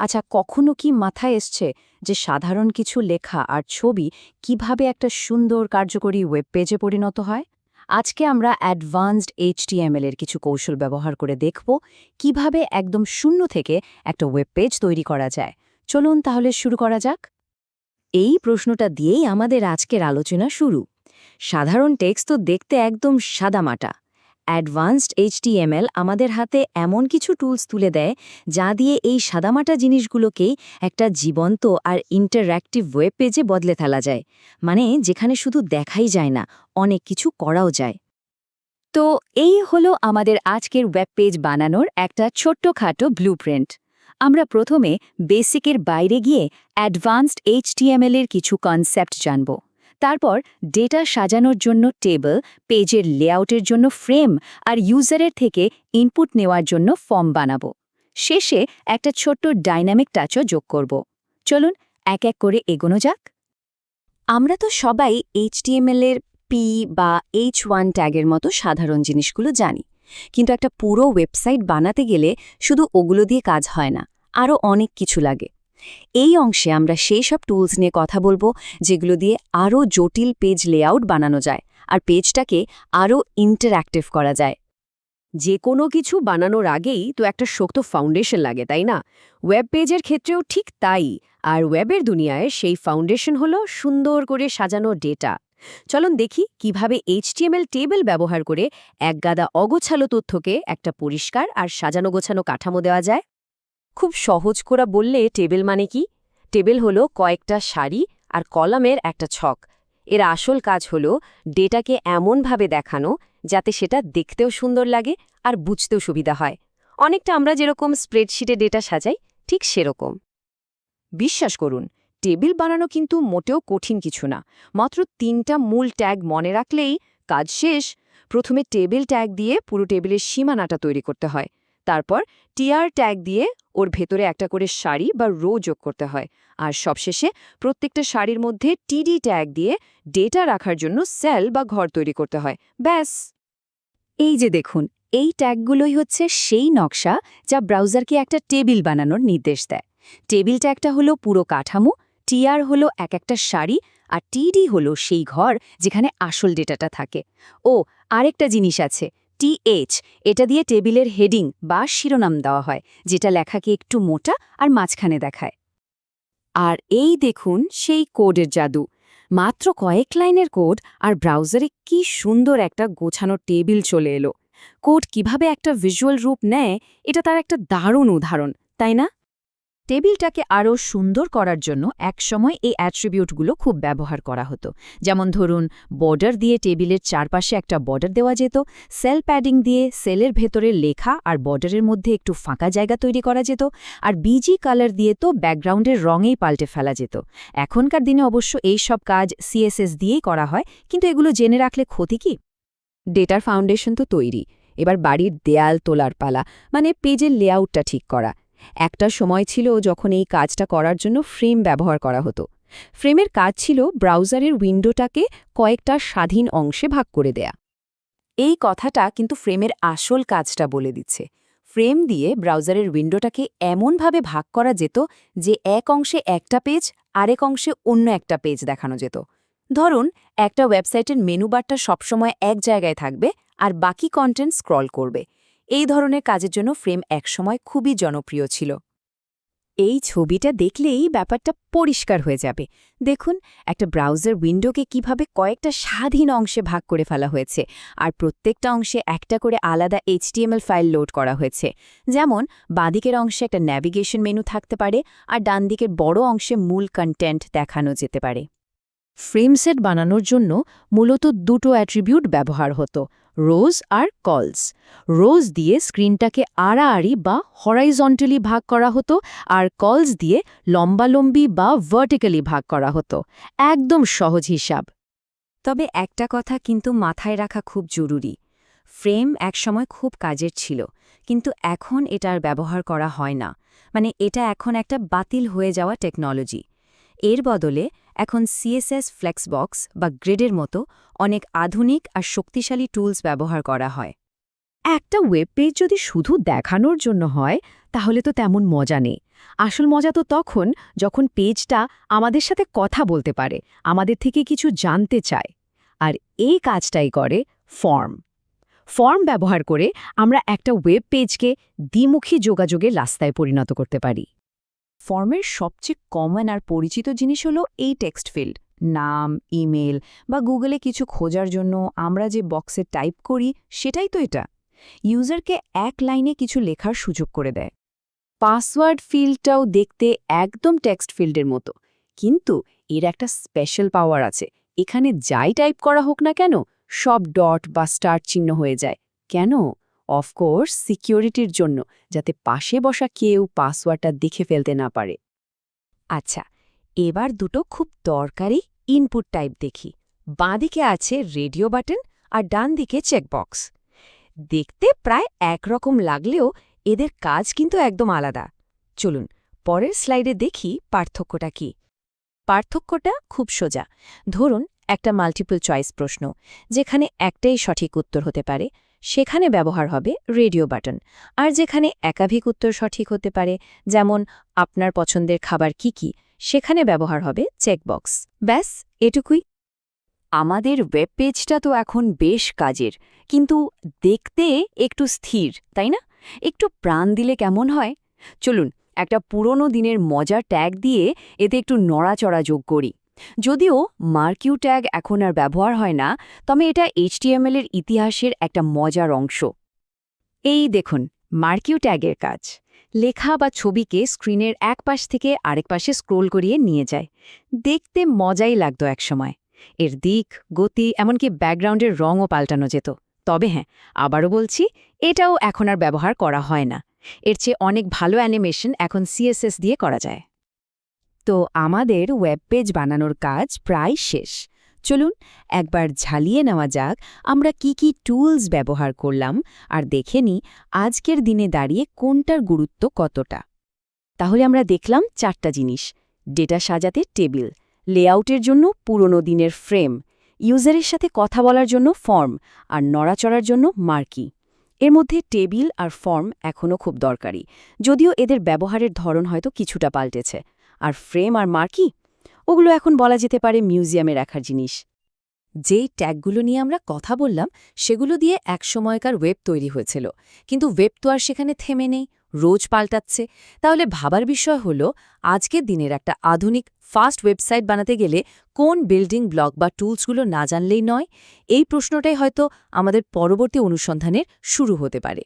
আচ্ছা কখনো কি মাথায় এসছে যে সাধারণ কিছু লেখা আর ছবি কীভাবে একটা সুন্দর কার্যকরী ওয়েব পেজে পরিণত হয়? আজকে আমরা অ্যাডভান্সড এইচটিএমএল এর কিছু কৌশল ব্যবহার করে দেখব কীভাবে একদম শূন্য থেকে একটা ওয়েব পেজ তৈরি করা যায়। চলুন তাহলে শুরু করা যাক। এই প্রশ্নটা দিয়েই আমাদের আজকের আলোচনা শুরু। সাধারণ টেক্সট তো দেখতে একদম সাদামাটা। অ্যাডভান্সড এইচটিএমএল আমাদের হাতে এমন কিছু টুলস তুলে দেয় যা দিয়ে এই সাদামাটা জিনিসগুলোকেই একটা জীবন্ত আর ইন্টারঅ্যাক্টিভ ওয়েব পেজে বদলে ফেলা যায়। মানে যেখানে শুধু দেখাই যায় না, অনেক কিছু করাও যায়। তো এই হলো আমাদের আজকের ওয়েব পেজ বানানোর একটা ছোট্টখাটো ব্লুপ্রিন্ট। আমরা প্রথমে বেসিকের বাইরে গিয়ে অ্যাডভান্সড এইচটিএমএল এর কিছু কনসেপ্ট জানব। তারপর ডেটা সাজানোর জন্য টেবল, পেজের লেআউটের জন্য ফ্রেম আর ইউজারের থেকে ইনপুট নেওয়ার জন্য ফর্ম বানাবো। শেষে একটা ছোট্ট ডাইনামিক টাচও যোগ করব। চলুন এক এক করে এগোনো যাক। আমরা তো সবাই এইচটিএমএল এর পি বা এইচ ওয়ান ট্যাগের মতো সাধারণ জিনিসগুলো জানি। কিন্তু একটা পুরো ওয়েবসাইট বানাতে গেলে শুধু ওগুলো দিয়ে কাজ হয় না, আরও অনেক কিছু লাগে। এই অংশে আমরা সেই সব টুলস নিয়ে কথা বলব, যেগুলো দিয়ে আরও জটিল পেজ লেআউট বানানো যায় আর পেজটাকে আরও ইন্টারঅ্যাক্টিভ করা যায়। যে কোনো কিছু বানানোর আগেই তো একটা শক্ত ফাউন্ডেশন লাগে, তাই না? ওয়েব পেজের ক্ষেত্রেও ঠিক তাই, আর ওয়েবের দুনিয়ায় সেই ফাউন্ডেশন হলো সুন্দর করে সাজানো ডেটা চলুন দেখি কীভাবে এইচটিএমএল টেবিল ব্যবহার করে একগাদা অগোছালো তথ্যকে একটা পরিষ্কার আর সাজানো গোছানো কাঠামো দেওয়া যায়। খুব সহজ করা বললে টেবিল মানে কি? টেবিল হলো কয়েকটা সারি আর কলামের একটা ছক। এর আসল কাজ হলো ডেটাকে এমনভাবে দেখানো যাতে সেটা দেখতেও সুন্দর লাগে আর বুঝতেও সুবিধা হয়। অনেকটা আমরা যেরকম স্প্রেডশিটে ডেটা সাজাই, ঠিক সেরকম। বিশ্বাস করুন, টেবিল বানানো কিন্তু মোটেও কঠিন কিছু না। মাত্র তিনটা মূল ট্যাগ মনে রাখলেই কাজ শেষ। প্রথমে টেবিল ট্যাগ দিয়ে পুরো টেবিলের সীমানাটা তৈরি করতে হয়। তারপর টিআর ট্যাগ দিয়ে ওর ভেতরে একটা করে শাড়ি বা রো যোগ করতে হয়। আর সবশেষে প্রত্যেকটা শাড়ির মধ্যে টিডি ট্যাগ দিয়ে ডেটা রাখার জন্য সেল বা ঘর তৈরি করতে হয়। ব্যাস। এই যে দেখুন, এই ট্যাগগুলোই হচ্ছে সেই নকশা যা ব্রাউজারকে একটা টেবিল বানানোর নির্দেশ দেয়। টেবিল ট্যাগটা হলো পুরো কাঠামো, টিআর হলো এক একটা শাড়ি, আর টিডি হলো সেই ঘর যেখানে আসল ডেটাটা থাকে। ও, আরেকটা জিনিস আছে টিএইচ এটা দিয়ে টেবিলের হেডিং বা শিরোনাম দেওয়া হয়, যেটা লেখাকে একটু মোটা আর মাঝখানে দেখায়। আর এই দেখুন সেই কোডের জাদু। মাত্র কয়েক লাইনের কোড আর ব্রাউজারে কি সুন্দর একটা গোছানো টেবিল চলে এলো। কোড কীভাবে একটা ভিজুয়াল রূপ নেয়, এটা তার একটা দারুণ উদাহরণ, তাই না? টেবিলটাকে আরও সুন্দর করার জন্য একসময় এই অ্যাট্রিবিউটগুলো খুব ব্যবহার করা হতো। যেমন ধরুন, বর্ডার দিয়ে টেবিলের চারপাশে একটা বর্ডার দেওয়া যেত, সেল প্যাডিং দিয়ে সেলের ভেতরে লেখা আর বর্ডারের মধ্যে একটু ফাঁকা জায়গা তৈরি করা যেত, আর বিজি কালার দিয়ে তো ব্যাকগ্রাউন্ডের রঙেই পাল্টে ফেলা যেত। এখনকার দিনে অবশ্য এই সব কাজ সিএসএস দিয়েই করা হয়, কিন্তু এগুলো জেনে রাখলে ক্ষতি কি? ডেটার ফাউন্ডেশন তো তৈরি। এবার বাড়ির দেয়াল তোলার পালা মানে পেজের লেআউটটা ঠিক করা একটা সময় ছিল যখন এই কাজটা করার জন্য ফ্রেম ব্যবহার করা হতো। ফ্রেমের কাজ ছিল ব্রাউজারের উইন্ডোটাকে কয়েকটা স্বাধীন অংশে ভাগ করে দেয়া। এই কথাটা কিন্তু ফ্রেমের আসল কাজটা বলে দিচ্ছে। ফ্রেম দিয়ে ব্রাউজারের উইন্ডোটাকে এমনভাবে ভাগ করা যেত যে এক অংশে একটা পেজ, আরেক অংশে অন্য একটা পেজ দেখানো যেত। ধরুন, একটা ওয়েবসাইটের মেনু বারটা সবসময় এক জায়গায় থাকবে আর বাকি কন্টেন্ট স্ক্রল করবে। এই ধরনের কাজের জন্য ফ্রেম একসময় খুবই জনপ্রিয় ছিল। এই ছবিটা দেখলেই ব্যাপারটা পরিষ্কার হয়ে যাবে। দেখুন, একটা ব্রাউজার উইন্ডোকে কীভাবে কয়েকটা স্বাধীন অংশে ভাগ করে ফেলা হয়েছে আর প্রত্যেকটা অংশে একটা করে আলাদা এইচটিএমএল ফাইল লোড করা হয়েছে। যেমন, বাঁদিকের অংশে একটা ন্যাভিগেশন মেনু থাকতে পারে আর ডান দিকের বড় অংশে মূল কন্টেন্ট দেখানো যেতে পারে। ফ্রেমসেট বানানোর জন্য মূলত দুটো অ্যাট্রিবিউট ব্যবহার হতো। রোজ আর কলস। রোজ দিয়ে স্ক্রিনটাকে আড়াআড়ি বা হরাইজন্টালি ভাগ করা হতো আর কলস দিয়ে লম্বালম্বি বা ভার্টিক্যালি ভাগ করা হতো। একদম সহজ হিসাব। তবে একটা কথা কিন্তু মাথায় রাখা খুব জরুরি। ফ্রেম একসময় খুব কাজের ছিল, কিন্তু এখন এটার ব্যবহার করা হয় না। মানে এটা এখন একটা বাতিল হয়ে যাওয়া টেকনোলজি। এর বদলে এখন সিএসএস ফ্লেক্সবক্স বা গ্রিডের মতো অনেক আধুনিক আর শক্তিশালী টুলস ব্যবহার করা হয়। একটা ওয়েব পেজ যদি শুধু দেখানোর জন্য হয়, তাহলে তো তেমন মজা নেই। আসল মজা তো তখন যখন পেজটা আমাদের সাথে কথা বলতে পারে, আমাদের থেকে কিছু জানতে চায়। আর এই কাজটাই করে ফর্ম। ফর্ম ব্যবহার করে আমরা একটা ওয়েব পেজকে দ্বিমুখী যোগাযোগের রাস্তায় পরিণত করতে পারি। ফর্মের সবচেয়ে কমন আর পরিচিত জিনিস হলো এই টেক্সট ফিল্ড নাম ইমেল বা গুগলে কিছু খোঁজার জন্য আমরা যে বক্সে টাইপ করি, সেটাই তো এটা। ইউজারকে এক লাইনে কিছু লেখার সুযোগ করে দেয়। পাসওয়ার্ড ফিল্ডটাও দেখতে একদম টেক্সট ফিল্ডের মতো। কিন্তু এর একটা স্পেশাল পাওয়ার আছে। এখানে যাই টাইপ করা হোক না কেন, সব ডট বা স্টার চিহ্ন হয়ে যায়। কেন? অফকোর্স সিকিউরিটির জন্য, যাতে পাশে বসা কেউ পাসওয়ার্ডটা দেখে ফেলতে না পারে। আচ্ছা এবার দুটো খুব দরকারি ইনপুট টাইপ দেখি। বাঁদিকে আছে রেডিও বাটন আর ডান দিকে চেকবক্স দেখতে প্রায় একরকম লাগলেও এদের কাজ কিন্তু একদম আলাদা। চলুন, পরের স্লাইডে দেখি পার্থক্যটা কি। পার্থক্যটা খুব সোজা। ধরুন, একটা মাল্টিপল চয়েস প্রশ্ন, যেখানে একটাই সঠিক উত্তর হতে পারে। সেখানে ব্যবহার হবে রেডিও বাটন। আর যেখানে একাধিক উত্তর সঠিক হতে পারে, যেমন, আপনার পছন্দের খাবার কি কি? সেখানে ব্যবহার হবে চেকবক্স। ব্যাস, এটুকুই। আমাদের ওয়েব পেজটা তো এখন বেশ কাজের, কিন্তু দেখতে একটু স্থির, তাই না? একটু প্রাণ দিলে কেমন হয়? চলুন, একটা পুরনো দিনের মজার ট্যাগ দিয়ে এতে একটু নড়াচড়া যোগ করি। যদিও মার্কিউ ট্যাগ এখন আর ব্যবহার হয় না, তবে এটা এইচটিএমএল এর ইতিহাসের একটা মজার অংশ। এই দেখুন, মার্কিউ ট্যাগের কাজ। লেখা বা ছবিকে স্ক্রিনের এক পাশ থেকে আরেক পাশে স্ক্রোল করিয়ে নিয়ে যায়। দেখতে মজাই লাগতো একসময়। এর দিক, গতি, এমনকি ব্যাকগ্রাউন্ডের রঙও পাল্টানো যেত। তবে হ্যাঁ আবারও বলছি, এটাও এখন আর ব্যবহার করা হয় না। এর চেয়ে অনেক ভালো অ্যানিমেশন এখন সিএসএস দিয়ে করা যায়। তো আমাদের ওয়েব পেজ বানানোর কাজ প্রায় শেষ। চলুন একবার ঝালিয়ে নেওয়া যাক, আমরা কি কি টুলস ব্যবহার করলাম, আর দেখে নিই আজকের দিনে দাঁড়িয়ে কোনটার গুরুত্ব কতটা। তাহলে আমরা দেখলাম চারটা জিনিস ডেটা সাজাতে টেবিল লেআউটের জন্য পুরনো দিনের ফ্রেম ইউজারের সাথে কথা বলার জন্য ফর্ম আর নড়াচড়ার জন্য মার্কি এর মধ্যে টেবিল আর ফর্ম এখনও খুব দরকারি, যদিও এদের ব্যবহারের ধরন হয়তো কিছুটা পাল্টেছে। আর ফ্রেম আর মার্কি, ওগুলো এখন বলা যেতে পারে মিউজিয়ামে রাখার জিনিস। যেই ট্যাগগুলো নিয়ে আমরা কথা বললাম, সেগুলো দিয়ে একসময়কার ওয়েব তৈরি হয়েছিল। কিন্তু ওয়েব তো আর সেখানে থেমে নেই, রোজ পাল্টাচ্ছে। তাহলে ভাবার বিষয় হলো, আজকের দিনের একটা আধুনিক, ফাস্ট ওয়েবসাইট বানাতে গেলে কোন বিল্ডিং ব্লক বা টুলসগুলো না জানলেই নয়? এই প্রশ্নটাই হয়তো আমাদের পরবর্তী অনুসন্ধানের শুরু হতে পারে।